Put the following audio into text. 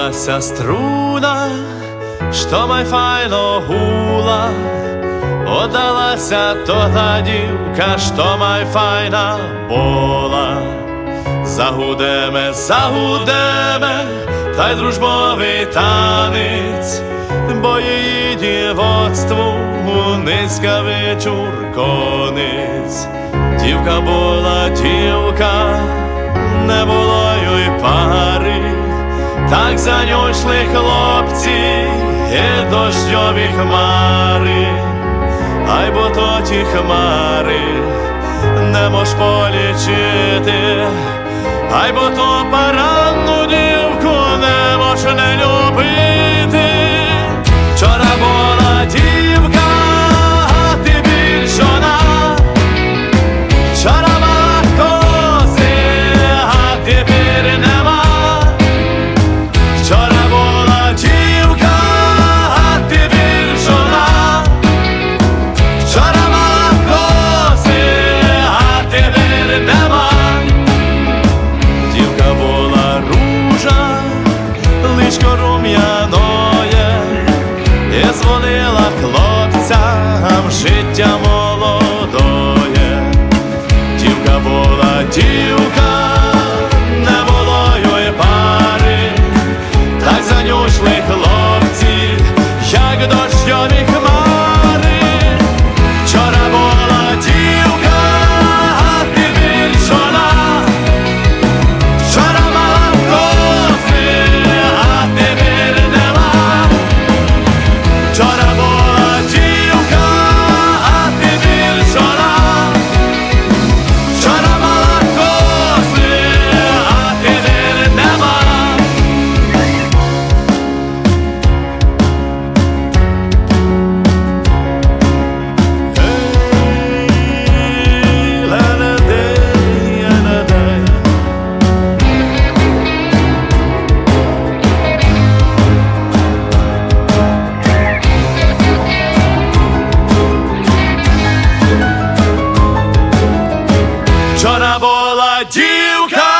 Отдалася струна, що май файно гула, Отдалася то та дівка, що май файна була. Загудеме, загудеме, та й дружбовий танець, бо її дівоцтву низька вечір конець. Дівка була дівка, за йшли хлопці і дощові хмари, ай бо то ті хмари не мож полічити, ай бо то паранну полум'яное і дзвонила хлопцям життя молодое, дівка була дівка, не було й пари, так занюшли хлопці, як дощові. you come.